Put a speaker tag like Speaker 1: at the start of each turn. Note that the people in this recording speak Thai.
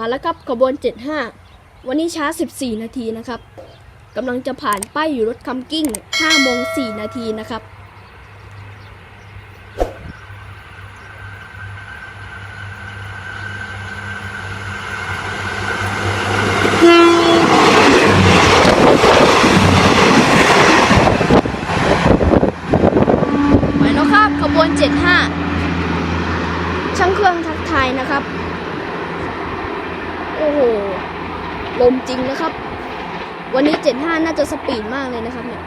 Speaker 1: นะครับขบวน 75 วันนี้ช้า 14 นาทีนะครับกำลังจะผ่านป้ายอยู่รถคัมกิ้ง5โมง4นาทีนะครับหมายแล้วครับขบวน75 ช่างเครื่องทักทายนะครับ โอ้โห ลมจริงนะครับ วันนี้ 75 น่าจะสปีดมากเลยนะครับเนี่ย